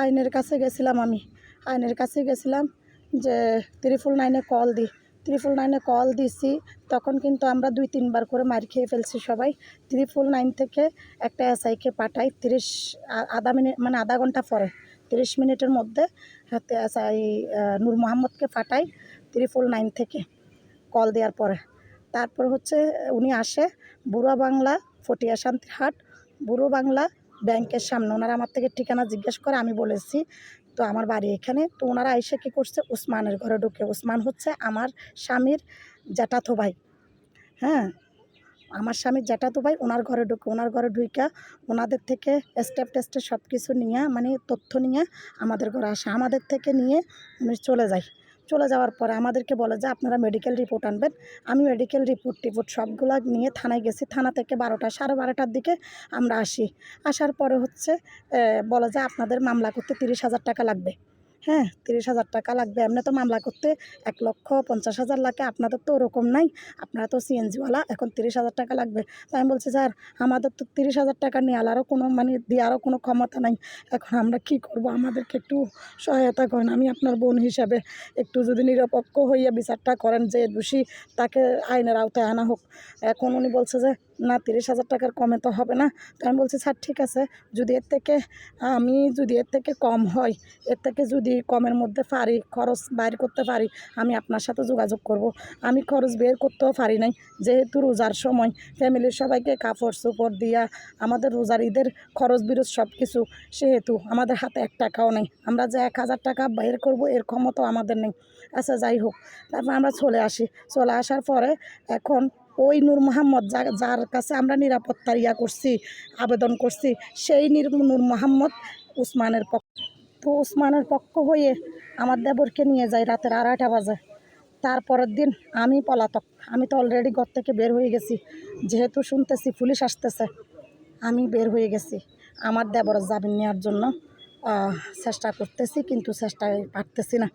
আইনের কাছে গেছিলাম আমি। আইনের কাছে গেছিলাম যে ত্রিপুল নাইনে কল দিই ত্রিপুল নাইনে কল দিছি, তখন কিন্তু আমরা দুই তিনবার করে মার খেয়ে ফেলছি সবাই। ত্রিপুল নাইন থেকে একটা এসআইকে পাঠাই তিরিশ আধা মিনিট মানে আধা ঘণ্টা পরে। তিরিশ মিনিটের মধ্যে হাতে এসআই নূর মোহাম্মদকে পাঠাই ত্রিপুল নাইন থেকে কল দেওয়ার পরে। তারপর হচ্ছে উনি আসে বুড়া বাংলা ফটিয়া শান্তিরহাট বুড়ো বাংলা ব্যাংকের সামনে। ওনারা আমার থেকে ঠিকানা জিজ্ঞেস করে, আমি বলেছি, তো আমার বাড়ি এখানে। তো ওনারা এসে কী করছে? উসমানের ঘরে ঢুকে। উসমান হচ্ছে আমার স্বামীর জ্যাঠাতো ভাই। হ্যাঁ? আমার স্বামীর জ্যাঠাতো ভাই ওনার ঘরে ঢুকে। ওনার ঘরে ঢুইকা ওনাদের থেকে স্টেপ টেস্টে সব কিছু নিয়ে মানে তথ্য নিয়ে আমাদের ঘরে আসে। আমাদের থেকে নিয়ে উনি চলে যায়। চলে যাওয়ার পরে আমাদেরকে বলে যে, আপনারা মেডিকেল রিপোর্ট আনবেন। আমি মেডিকেল রিপোর্ট টিপোর্ট সবগুলো নিয়ে থানায় গেছি। থানা থেকে বারোটা, সাড়ে বারোটার দিকে আমরা আসি। আসার পরে হচ্ছে বলে যে, আপনাদের মামলা করতে তিরিশ হাজার টাকা লাগবে। হ্যাঁ তিরিশ হাজার টাকা লাগবে। এমনি তো মামলা করতে এক লক্ষ পঞ্চাশ হাজার লাগে, আপনাদের তো ওরকম নাই। আপনারা তো সিএনজিওয়ালা, এখন তিরিশ হাজার টাকা লাগবে। তাই আমি বলছি, স্যার, আমাদের তো তিরিশ হাজার টাকা নেওয়ারও কোনো মানে দেওয়ারও কোনো ক্ষমতা নাই। এখন আমরা কি করব? আমাদেরকে একটু সহায়তা করেন। আমি আপনার বোন হিসাবে একটু যদি নিরপেক্ষ হইয়া বিচারটা করেন, যে দোষী তাকে আইনের আওতায় আনা হোক। এখন উনি বলছে যে না, তিরিশ হাজার টাকার কমে তো হবে না। তো আমি বলছি, স্যার, ঠিক আছে। যদি এর থেকে আমি যদি এর থেকে কম হয়, এর থেকে যদি কমের মধ্যে পারি, খরচ বাইর করতে পারি, আমি আপনার সাথে যোগাযোগ করব। আমি খরচ বের করতেও পারি নাই। যেহেতু রোজার সময় ফ্যামিলির সবাইকে কাপড় চোপড় দিয়া, আমাদের রোজার ঈদের খরচ বিরোধ সব কিছু সেহেতু আমাদের হাতে এক টাকাও নেই। আমরা যে এক হাজার টাকা বের করব, এর ক্ষমতাও আমাদের নেই। আচ্ছা যাই হোক। তারপর আমরা চলে আসি। চলে আসার পরে এখন ওই নূর মোহাম্মদ যার কাছে আমরা নিরাপত্তার ইয়া করছি, আবেদন করছি, সেই নির নূর মোহাম্মদ উসমানের পক্ষ, তো উসমানের পক্ষ হয়ে আমার দেবরকে নিয়ে যাই রাতের আড়াইটা বাজে। তারপরের দিন আমি পলাতক, আমি তো অলরেডি ঘর থেকে বের হয়ে গেছি, যেহেতু শুনতেছি পুলিশ আসতেছে, আমি বের হয়ে গেছি। আমার দেবরের জামিন নেওয়ার জন্য চেষ্টা করতেছি, কিন্তু চেষ্টায় পারতেছি না।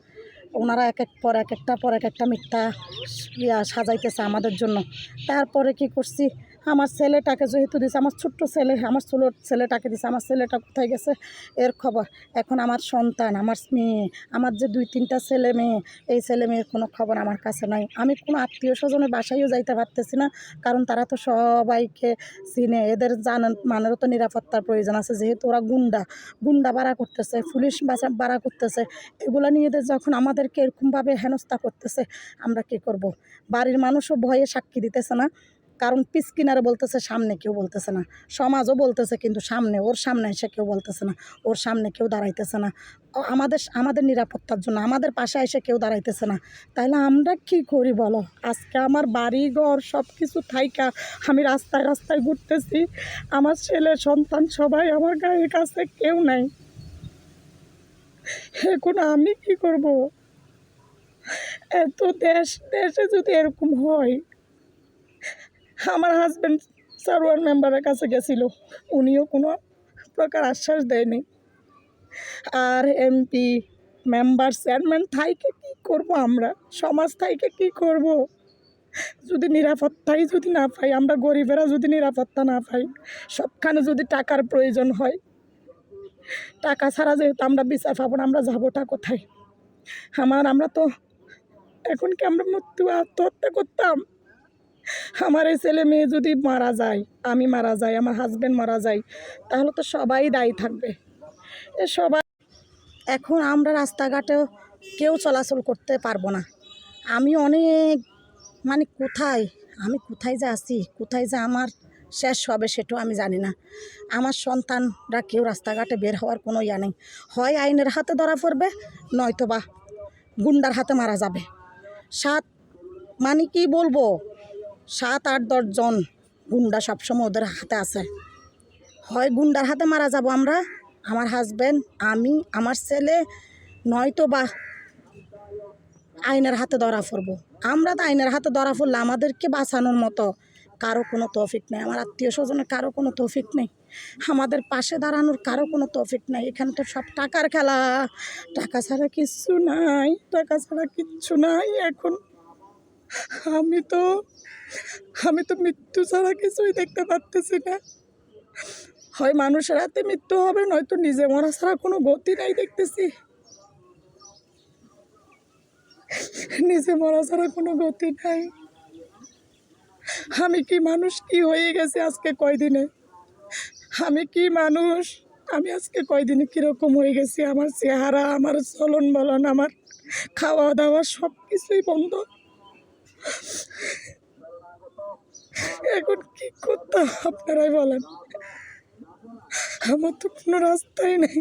ওনারা এক এক পর এক একটা, পর এক একটা মিথ্যা সাজাইতেছে আমাদের জন্য। তারপরে কি করছি? আমার ছেলেটাকে যেহেতু দিছে, আমার ছোট্ট ছেলে, আমার ছোট ছেলেটাকে দিছে, আমার ছেলেটা কোথায় গেছে? এর খবর। এখন আমার সন্তান, আমার মেয়ে, আমার যে দুই তিনটা ছেলে মেয়ে, এই ছেলে মেয়ের কোনো খবর আমার কাছে নাই। আমি কোনো আত্মীয় স্বজনের বাসায়ও যাইতে পারতেছি না, কারণ তারা তো সবাইকে চিনে। এদের জানান মানেরও তো নিরাপত্তার প্রয়োজন আছে, যেহেতু ওরা গুন্ডা। গুন্ডা বাড়া করতেছে, পুলিশ বাসা বাড়া করতেছে। এগুলো নিয়ে এদের যখন আমাদেরকে এরকমভাবে হেনস্থা করতেছে, আমরা কি করব। বাড়ির মানুষও ভয়ে সাক্ষী দিতেছে না। কারণ পিস কিনারে বলতেছে, সামনে কেউ বলতেছে না। সমাজও বলতেছে, কিন্তু সামনে, ওর সামনে এসে কেউ বলতেছে না। ওর সামনে কেউ দাঁড়াইতেছে না। আমাদের আমাদের নিরাপত্তার জন্য, আমাদের পাশে এসে কেউ দাঁড়াইতেছে না। তাহলে আমরা কি করি বলো? আজকে আমার বাড়ি ঘর সব কিছু থাইকা, আমি রাস্তায় রাস্তায় ঘুরতেছি। আমার ছেলে, সন্তান সবাই আমার গায়ের কাছে কেউ নাই। এখন আমি কি করব? এত দেশ, দেশে যদি এরকম হয় আমার হাজব্যান্ড সারোয়ার মেম্বারের কাছে গেছিল। উনিও কোনো প্রকার আশ্বাস দেয়নি। আর এমপি মেম্বার চেয়ারম্যান থাইকে কী করব আমরা? সমাজ থাইকে কী করব? যদি নিরাপত্তাই যদি না পাই, আমরা গরিবেরা যদি নিরাপত্তা না পাই, সবখানে যদি টাকার প্রয়োজন হয়, টাকা ছাড়া যেহেতু আমরা বিচার পাবো না, আমরা যাবোটা কোথায়? আমার, আমরা তো, এখন কি আমরা মৃত্যু আত্মহত্যা করতাম? আমার এই ছেলে মেয়ে যদি মারা যায়, আমি মারা যাই, আমার হাজব্যান্ড মারা যায় তাহলে তো সবাই দায়ী থাকবে। এ সবাই এখন আমরা রাস্তাঘাটেও কেউ চলাচল করতে পারব না। আমি অনেক মানে কোথায়? আমি কোথায় যে আছি? কোথায় যে আমার শেষ হবে সেটাও আমি জানি না। আমার সন্তানরা কেউ রাস্তাঘাটে বের হওয়ার কোনো ইয়া নেই। হয় আইনের হাতে ধরা পড়বে নয়তো বা গুন্ডার হাতে মারা যাবে। সাত মানে কি বলব? সাত, আট দশজন গুন্ডা সবসময় ওদের হাতে আছে। হয় গুন্ডার হাতে মারা যাব আমরা, আমার হাজব্যান্ড আমি, আমার ছেলে, নয়তো বা আইনের হাতে ধরা পড়ব। আমরা তো আইনের হাতে ধরা পড়লে আমাদেরকে বাঁচানোর মতো কারও কোনো তৌফিক নেই, আমার আত্মীয় স্বজনের কারও কোনো তৌফিক নেই, আমাদের পাশে দাঁড়ানোর কারও কোনো তৌফিক নেই। এখানে তো সব টাকার খেলা, টাকা ছাড়া কিচ্ছু নাই, টাকা ছাড়া কিচ্ছু নাই, এখন আমি তো আমি তো মৃত্যু ছাড়া কিছুই দেখতে পারতেছি না। হয় মানুষের হাতে মৃত্যু হবে, নয়তো নিজে মরা ছাড়া কোনো গতি নাই দেখতেছি। নিজে মরা ছাড়া কোনো গতি নাই। আমি কি মানুষ, কি হয়ে গেছে আজকে কয়দিনে? আমি কি মানুষ? আমি আজকে কয়দিনে কীরকম হয়ে গেছি? আমার চেহারা, আমার চলন বলন আমার খাওয়া দাওয়া সব কিছুই বন্ধ। এখন কি করতাম আপনারাই বলেন। আমার তো কোনো রাস্তাই নেই।